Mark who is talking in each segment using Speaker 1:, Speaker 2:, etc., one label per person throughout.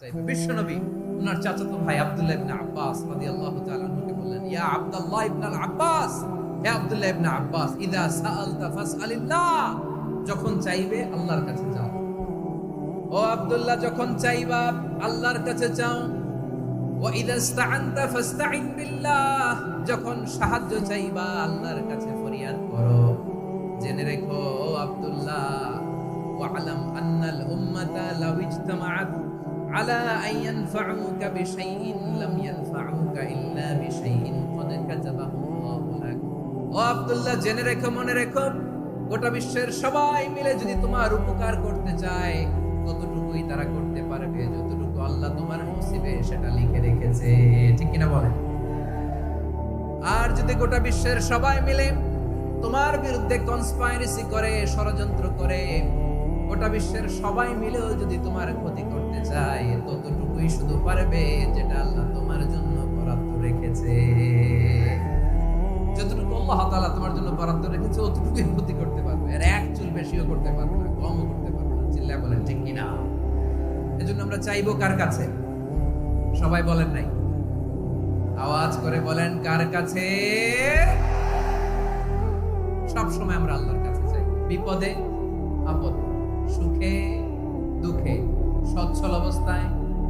Speaker 1: চাইবে বিশ্বনবী ওনার চাচাতো ভাই আব্দুল্লাহ ইবনে আব্বাস রাদিয়াল্লাহু তাআলা আনহুকে বললেন, ইয়া আব্দুল্লাহ ইবনে আব্বাস, হে আব্দুল্লাহ ইবনে আব্বাস, ইদা সাআলতা ফাসআলিল্লাহ, যখন চাইবে আল্লাহর কাছে যাও। ও আব্দুল্লাহ, যখন চাইবা আল্লাহর কাছে চাও ওয়া ইদা ইসতাআনতা ফাসতাইন বিল্লাহ, যখন সাহায্য চাইবা আল্লাহর কাছে ফরিয়াদ করো। জেনে রেখো আব্দুল্লাহ, ওয়ালাম আন্নাল উম্মাতা লাউ ইজতামাআত على أن ينفعوك بشيء لم ينفعوك إلا بشيء قد كتبه الله لك ও আব্দুল্লাহ জেনে রেখো মনে রেখো গোটা বিশ্বের সবাই মিলে যদি তোমার উপকার করতে চায় ততটুকুই তারা করতে পারবে যতটুকু আল্লাহ তোমার নসিবে সেটা লিখে রেখেছে ঠিক কিনা বলেন আর যদি গোটা বিশ্বের সবাই মিলে তোমার বিরুদ্ধে কনস্পাইরেসি করে ষড়যন্ত্র করে গোটা বিশ্বের সবাই মিলেও যদি তোমার ক্ষতি করতে চায় ততটুকুই শুধু পারবে যেটা আল্লাহ তোমার জন্য বরাদ্দ রেখেছে। যতটুকু আল্লাহ তাআলা তোমার জন্য বরাদ্দ রেখেছে, অতটুকুই ক্ষতি করতে পারবে। আর এক চুল বেশিও করতে পারবে না, কমও করতে পারবে না, চিল্লায় বলেন ঠিক কিনা? এজন্য আমরা চাইব কার কাছে? সবাই বলেন নাই। আওয়াজ করে বলেন কার কাছে? সব সময় আমরা আল্লাহর কাছে চাই। বিপদে, আপদে, সুখে, দুঃখে, সচ্ছল অবস্থায়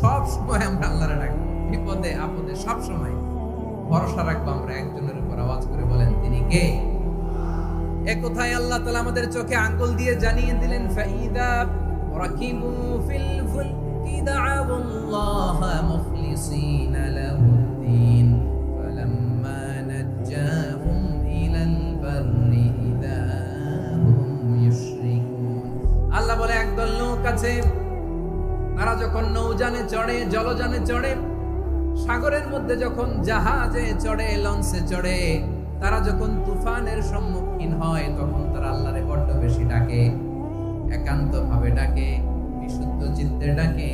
Speaker 1: সব সময় আমরা আল্লাহরে ডাকবো বিপদে, আপদে, সব সময়। ভরসা রাখব আমরা একজনের উপর, আওয়াজ করে বলেন, তিনি কে? এ কোথায় আল্লাহ তাআলা আমাদের চোখে আঙ্গুল দিয়ে জানিয়ে দিলেন, ফাইদা রাকিবু ফিল ফুলকি দাআউল্লাহ মুখলিসিনা লাহুদ্দিন ফালাম্মা নাজ্জাহুম ইলাল বাররি ইদা হুম ইউশরিকুন আল্লাহ বলে, একদল লোক আছে তারা যখন নৌযানে চড়ে, জলযানে চড়ে, সাগরের মধ্যে যখন জাহাজে চড়ে, লঞ্চে চড়ে, তারা যখন তুফানের সম্মুখীন হয়, তখন তারা আল্লাহরে বড্ড বেশি ডাকে। একান্ত ভাবে ডাকে, বিশুদ্ধ চিত্তে ডাকে।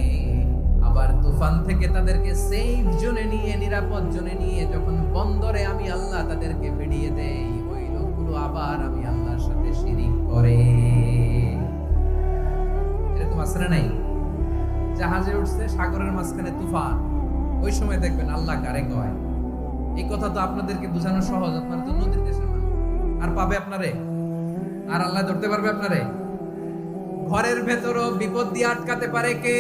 Speaker 1: আবার তুফান থেকে তাদেরকে সেফ জোনে নিয়ে, নিরাপদ জোনে নিয়ে, যখন বন্দরে আমি আল্লাহ তাদেরকে ফিরিয়ে দেই, ওই লোকগুলো আবার আমি আল্লাহর সাথে শিরিক করে। এরকম না নাই? জাহাজে উঠছে, সাগরের মাঝখানে তুফান। ওই সময় দেখবেন আল্লাহ কারে কয়। এই কথা তো আপনাদেরকে বোঝানো সহজ, আপনারা তো নদীর মানুষ। আর পাবে আপনারে? আর আল্লাহ ধরতে পারবে আপনারে? ঘরের ভেতরও বিপদ দিয়ে আটকাতে পারে কে?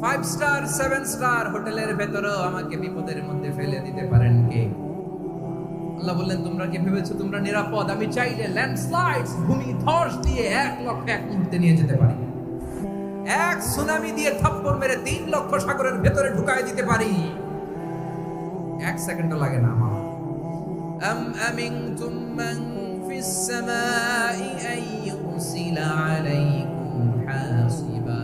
Speaker 1: ফাইভ স্টার সেভেন স্টার হোটেলের ভেতরও আমাকে বিপদের মধ্যে ফেলে দিতে পারেন কে? আল্লাহ বললেন, তোমরা কি ভেবেছো তোমরা নিরাপদ? আমি চাইলে ল্যান্ডস্লাইডস ভূমি, ধস দিয়ে এক লক্ষ এক মুহূর্তে নিয়ে যেতে পারি। এক সুনামি দিয়ে থাপ্পড় মেরে তিন লক্ষ সাগরের ভেতরে ঢুকায় দিতে পারি এক সেকেন্ডও লাগে না আমার أم أمنتم من في السماء أن يرسل عليكم حاصبا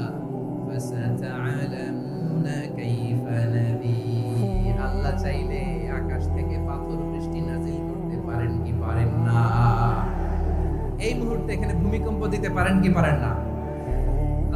Speaker 1: فستعلمون كيف نذير আল্লাহ চাইলে আকাশ থেকে পাথর বৃষ্টি নাজিল করতে পারেন কি পারেন না এই মুহূর্তে এখানে ভূমিকম্প দিতে পারেন কি পারেন না